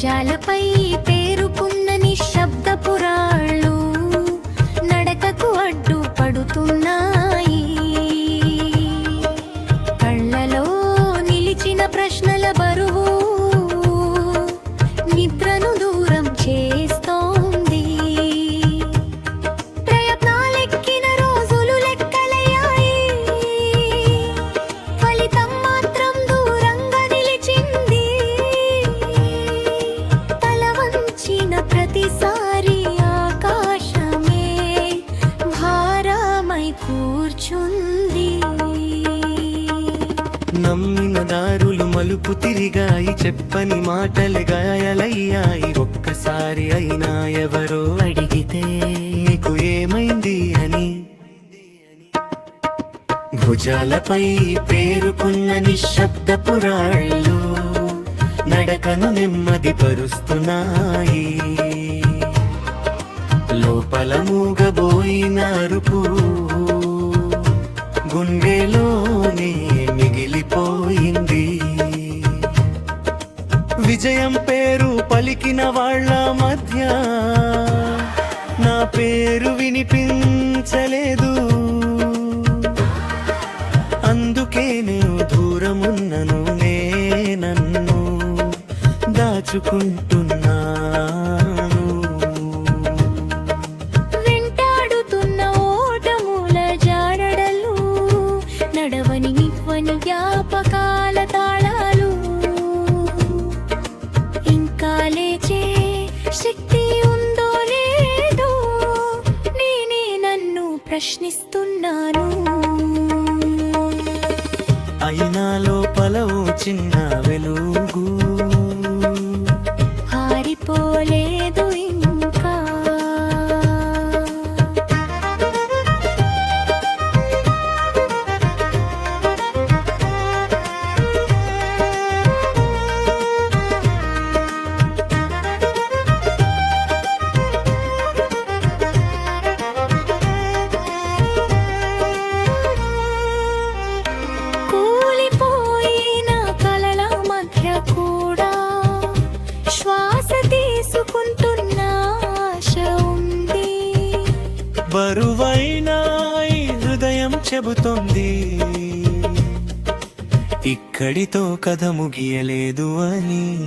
భుజాలపై పేరుకున్న నిశ్శబ్ద పురా దారులు మలుపు తిరిగాయి చెప్పని మాటలు గాయలయ్యాయి. ఒక్కసారి అయినా ఎవరో అడిగితే నీకు ఏమైంది అని. భుజాలపై పేరుకున్న నిశ్శబ్ద పురాళ్ళు నడకను నెమ్మది పరుస్తున్నాయి. లోపల మూగబోయిన అరుపు గుండెలోనే విజయం పేరు పలికిన వాళ్ళ మధ్య నా పేరు వినిపించలేదు. అందుకే నేను దూరమున్నను నే నన్ను దాచుకుంటున్నాను. వెంటాడుతున్న ఓటముల జారడలు నడవని నివ్వని ప్రశ్నిస్తున్నాను. అయినా లోపల చిన్న చెబుతోంది. ఇక్కడితో కథ ముగియలేదు అని.